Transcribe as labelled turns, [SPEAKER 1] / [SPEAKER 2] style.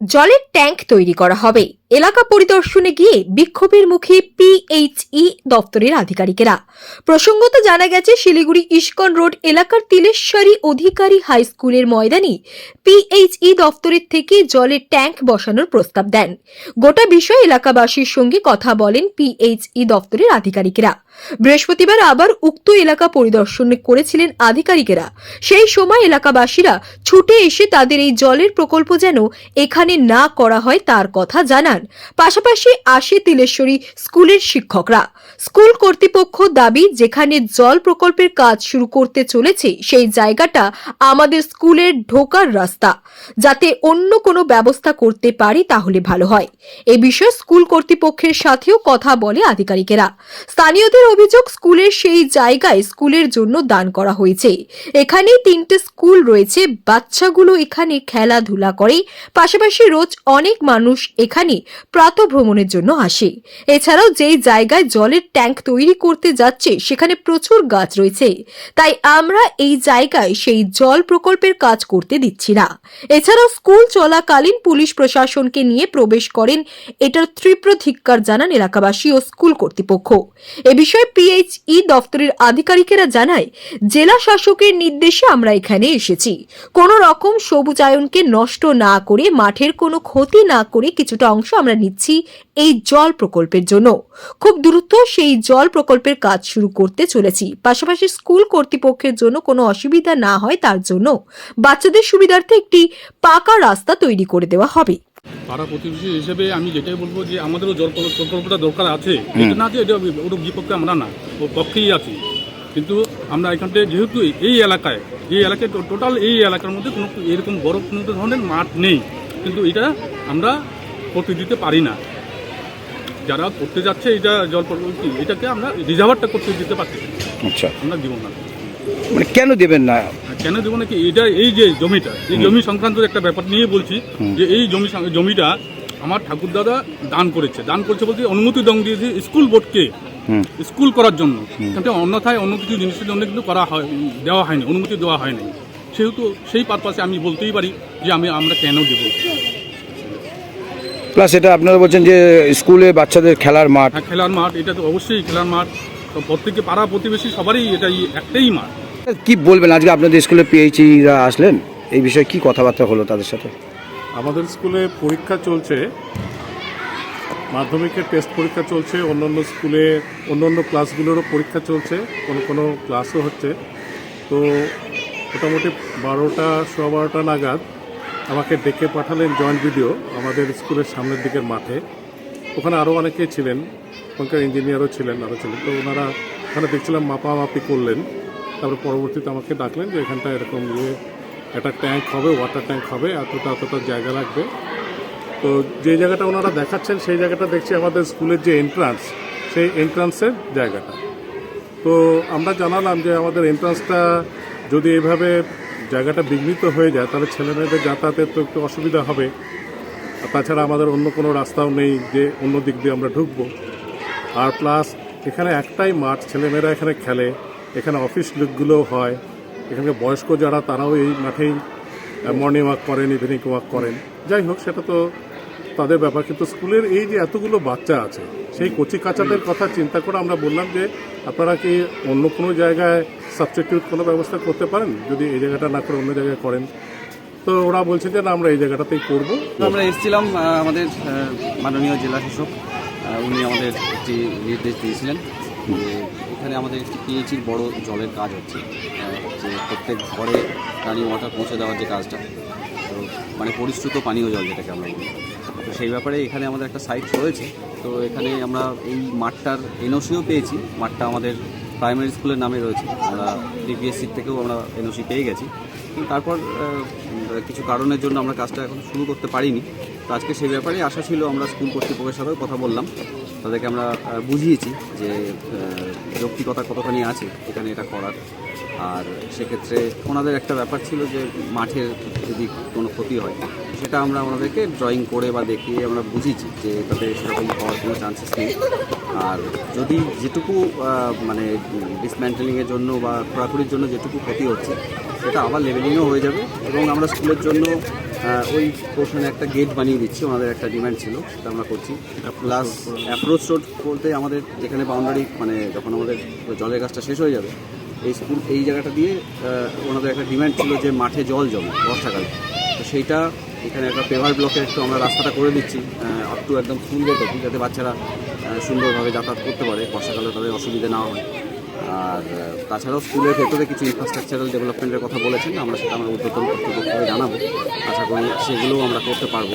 [SPEAKER 1] জলের ট্যাঙ্ক তৈরি করা হবে। এলাকা পরিদর্শনে গিয়ে বিক্ষোভের মুখে পিএইচই দপ্তরের আধিকারিকেরা। প্রসঙ্গত জানা গেছে, শিলিগুড়ি ইস্কন রোড এলাকার তিলেশ্বরী অধিকারী হাই স্কুলের ময়দানে পিএইচই দপ্তরের থেকে জলের ট্যাঙ্ক বসানোর প্রস্তাব দেন। গোটা বিষয়ে এলাকাবাসীর সঙ্গে কথা বলেন পিএইচই দপ্তরের আধিকারিকেরা। বৃহস্পতিবার আবার উক্ত এলাকা পরিদর্শন করেছিলেন আধিকারিকেরা। সেই সময় এলাকাবাসীরা ছুটে এসে তাদের এই জলের প্রকল্প যেন এখানে না করা হয় তার কথা জানান। পাশাপাশি আসে তিলেশ্বরী স্কুলের শিক্ষকরা। স্কুল কর্তৃপক্ষ দাবি, যেখানে জল প্রকল্পের কাজ শুরু করতে চলেছে, সেই জায়গাটা আমাদের স্কুলের ঢোকার রাস্তা। যাতে অন্য কোনো ব্যবস্থা করতে পারি তাহলে ভালো হয়। এ বিষয়ে স্কুল কর্তৃপক্ষের সাথেও কথা বলে আধিকারিকেরা। স্থানীয়দের অভিযোগ, স্কুলের সেই জায়গায় স্কুলের জন্য দান করা হয়েছে। এখানে তিনটে স্কুল রয়েছে। বাচ্চাগুলো এখানে খেলাধুলা করে। পাশাপাশি রোজ অনেক মানুষ এখানে প্রাত ভ্রমণের জন্য আসে। এছাড়াও যেই জায়গায় জলের ট্যাঙ্ক তৈরি করতে যাচ্ছে, সেখানে প্রচুর গাছ রয়েছে। তাই আমরা এই জায়গায় সেই জল প্রকল্পের কাজ করতে দিচ্ছি না। এছাড়াও স্কুল চলাকালীন পুলিশ প্রশাসনকে নিয়ে প্রবেশ করেন এটার তীব্র ধিক্কার জানান এলাকাবাসী ও স্কুল কর্তৃপক্ষ। এ বিষয়ে পিএইচই দপ্তরের আধিকারিকেরা জানায়, জেলা শাসকের নির্দেশে আমরা এখানে এসেছি। কোন রকম সবুজায়নকে নষ্ট না করে মাঠের কোনো ক্ষতি না করে কিছুটা অংশ আমরা নিচ্ছি এই জল প্রকল্পের জন্য। খুব দ্রুত সেই জল প্রকল্পের কাজ শুরু করতে চলেছি। পাশাপাশি স্কুল কর্তৃপক্ষের জন্য কোনো অসুবিধা না হয় তার জন্য বাচ্চাদের সুবিধার্থে একটি পাকা রাস্তা তৈরি করে দেওয়া হবে।
[SPEAKER 2] পাড়া প্রতিবেশী হিসেবে আমি যেটাই বলব যে আমাদেরও জল প্রকল্পটা দরকার আছে। এটা না যে এটা ওর বিপক্ষে আমরা না ও পক্ষেই আছি। কিন্তু আমরা এখান থেকে যেহেতু এই এলাকায় এই এলাকায় টোটাল এই এলাকার মধ্যে কোনো এরকম বড় কোনো ধরনের মাঠ নেই। কিন্তু এটা আমরা করতে দিতে পারি না। যারা করতে যাচ্ছে এটা জল এটাকে আমরা রিজার্ভারটা করতে দিতে পারছি
[SPEAKER 3] আচ্ছা।
[SPEAKER 2] আমরা দিব না।
[SPEAKER 3] মানে কেন দেবেন না?
[SPEAKER 2] কেন দেবো নাকি এটা এই যে জমিটা এই জমি সংক্রান্ত একটা ব্যাপার নিয়ে বলছি যে এই জমি জমিটা আমার ঠাকুর দাদা দান করেছে। দান করেছে বলতে অনুমতি দং দিয়েছে স্কুল বোর্ডকে স্কুল করার জন্য। কিন্তু অন্যথায় অন্য কিছু জিনিসের জন্য কিন্তু করা হয় দেওয়া হয়নি অনুমতি দেওয়া হয়নি। সেহেতু সেই পারপাসে আমি বলতেই পারি যে আমি আমরা কেন দেব?
[SPEAKER 3] প্লাস এটা আপনারা বলছেন যে স্কুলে বাচ্চাদের খেলার মাঠ।
[SPEAKER 2] হ্যাঁ খেলার মাঠ এটা তো অবশ্যই খেলার মাঠ। তো প্রত্যেকে পাড়া প্রতিবেশী সবারই এটাই একটাই মাঠ।
[SPEAKER 3] কি বলবেন আজকে আপনাদের স্কুলে পিএইচইরা আসলেন? এই বিষয়ে কি কথাবার্তা হলো তাদের সাথে?
[SPEAKER 4] আমাদের স্কুলে পরীক্ষা চলছে মাধ্যমিকের টেস্ট পরীক্ষা চলছে অন্যান্য স্কুলে অন্যান্য ক্লাসগুলোরও পরীক্ষা চলছে কোনো কোনো ক্লাসও হচ্ছে। তো মোটামুটি বারোটা সোয়া বারোটা নাগাদ আমাকে ডেকে পাঠালেন জয়েন্ট ভিডিও আমাদের স্কুলের সামনের দিকের মাঠে। ওখানে আরও অনেকেই ছিলেন, ওখানকার ইঞ্জিনিয়ারও ছিলেন আরও ছিলেন। তো ওনারা ওখানে দেখছিলাম মাপামাপি করলেন। তারপর পরবর্তীতে আমাকে ডাকলেন যে এখানটা এরকম ইয়ে একটা ট্যাঙ্ক হবে ওয়াটার ট্যাঙ্ক হবে, এতটা এতটা জায়গা লাগবে। তো যে জায়গাটা ওনারা দেখাচ্ছেন, সেই জায়গাটা দেখছি আমাদের স্কুলের যে এন্ট্রান্স সেই এন্ট্রান্সের জায়গাটা। তো আমরা জানালাম যে আমাদের এন্ট্রান্সটা যদি এভাবে জায়গাটা বিঘ্নিত হয়ে যায়, তাহলে ছেলেমেয়েদের যাতায়াতের তো একটু অসুবিধা হবে। আর তাছাড়া আমাদের অন্য কোনো রাস্তাও নেই যে অন্য দিক দিয়ে আমরা ঢুকবো। আর প্লাস এখানে একটাই মাঠ, ছেলেমেয়েরা এখানে খেলে, এখানে অফিস লুকগুলোও হয়। এখানে বয়স্ক যারা, তারাও এই মাঠেই মর্নিং ওয়াক করেন ইভিনিং ওয়াক করেন। যাই হোক, সেটা তো তাদের ব্যাপার। কিন্তু স্কুলের এই যে এতগুলো বাচ্চা আছে, সেই কচি কাচাদের কথা চিন্তা করে আমরা বললাম যে, আপনারা কি অন্য কোনো জায়গায় সাবস্টিটিউট কোনো ব্যবস্থা করতে পারেন? যদি এই জায়গাটা না করে অন্য জায়গায় করেন। তো ওরা বলছে যে, না, আমরা এই জায়গাটাতেই করব।
[SPEAKER 5] আমরা এসেছিলাম আমাদের মাননীয় জেলা শাসক উনি আমাদের একটি নির্দেশ দিয়েছিলেন যে, এখানে আমাদের একটি পিএইচির বড় জলের কাজ হচ্ছে। যে প্রত্যেক ঘরে রানি ওয়াটার পৌঁছে দেওয়ার যে কাজটা মানে পরিশ্রুত পানীয় জল যেটাকে আমরা বলি। তো সেই ব্যাপারে এখানে আমাদের একটা সাইট রয়েছে। তো এখানে আমরা এই মাঠটার এনওসিও পেয়েছি। মাঠটা আমাদের প্রাইমারি স্কুলের নামে রয়েছে। আমরা ডিপিএসসির থেকেও আমরা এনওসি পেয়ে গেছি। তারপর কিছু কারণের জন্য আমরা কাজটা এখন শুরু করতে পারিনি। তো আজকে সেই ব্যাপারে আশা ছিল আমরা স্কুল কর্তৃপক্ষের সাথেও কথা বললাম। তাদেরকে আমরা বুঝিয়েছি যে যৌক্তিকতা কতখানি আছে এখানে এটা করার। আর সেক্ষেত্রে ওনাদের একটা ব্যাপার ছিল যে মাঠের যদি কোনো ক্ষতি হয়, সেটা আমরা ওনাদেরকে ড্রয়িং করে বা দেখিয়ে আমরা বুঝিয়েছি যে তাতে সেরকম হওয়ার কোনো চান্সেস নেই। আর যদি যেটুকু মানে ডিসম্যান্টেলিংয়ের জন্য বা খোরাখুরির জন্য যেটুকু ক্ষতি হচ্ছে, সেটা আবার লেভেলিংও হয়ে যাবে এবং আমরা স্কুলের জন্য ওই পোর্শনে একটা গেট বানিয়ে দিচ্ছি, ওনাদের একটা ডিমান্ড ছিল, সেটা আমরা করছি। প্লাস অ্যাপ্রোচ রোড বলতে আমাদের যেখানে বাউন্ডারি মানে যখন আমাদের জলের গাছটা শেষ হয়ে যাবে এই স্কুল, এই জায়গাটা দিয়ে ওনাদের একটা ডিমান্ড ছিল যে মাঠে জল জমে বর্ষাকালে। তো সেইটা এখানে একটা পেভার ব্লকে একটু আমরা রাস্তাটা করে দিচ্ছি আপ টু একদম ফুল গেট যাতে বাচ্চারা সুন্দরভাবে যাতায়াত করতে পারে। বর্ষাকালে তাদের অসুবিধা না হয়। আর তাছাড়াও স্কুলের ভেতরে কিছু ইনফ্রাস্ট্রাকচারাল ডেভেলপমেন্টের কথা বলেছেন, আমরা সেটা আমরা উদ্যোতন কর্তৃপক্ষকে জানাব। আশা করি সেগুলোও আমরা করতে পারব।